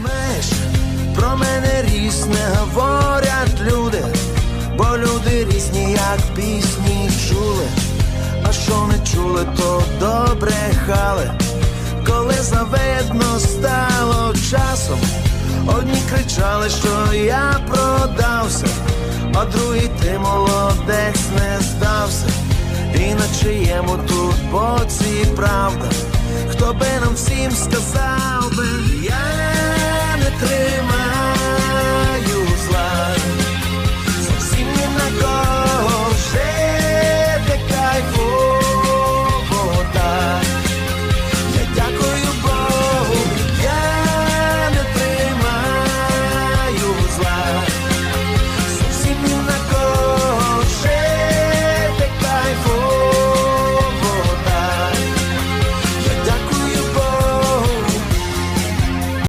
Знаєш, про мене різне говорять люди, бо люди різні, як пісні чули, а що не чули, то добре хали. Коли заведно стало часом, одні кричали, що я продався, а другі ти молодець не здався. І на чиєму тут боці правда, хто би нам всім сказав